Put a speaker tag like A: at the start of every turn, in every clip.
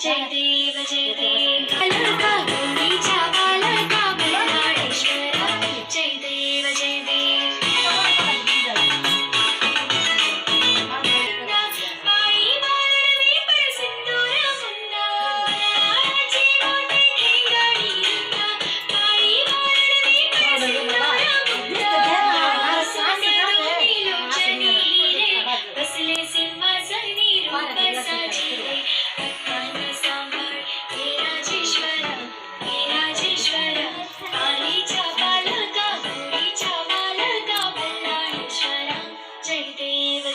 A: Cantik.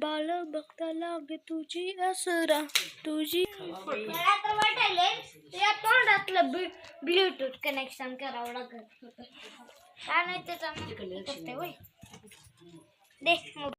B: बाल बघता लाग तुझी असरा तुझी
C: मला तर वाटायले त्या तोंडातलं ब्लूटूथ कनेक्शन करावं लागत होतं काय नाही त्याचा करते होय. देख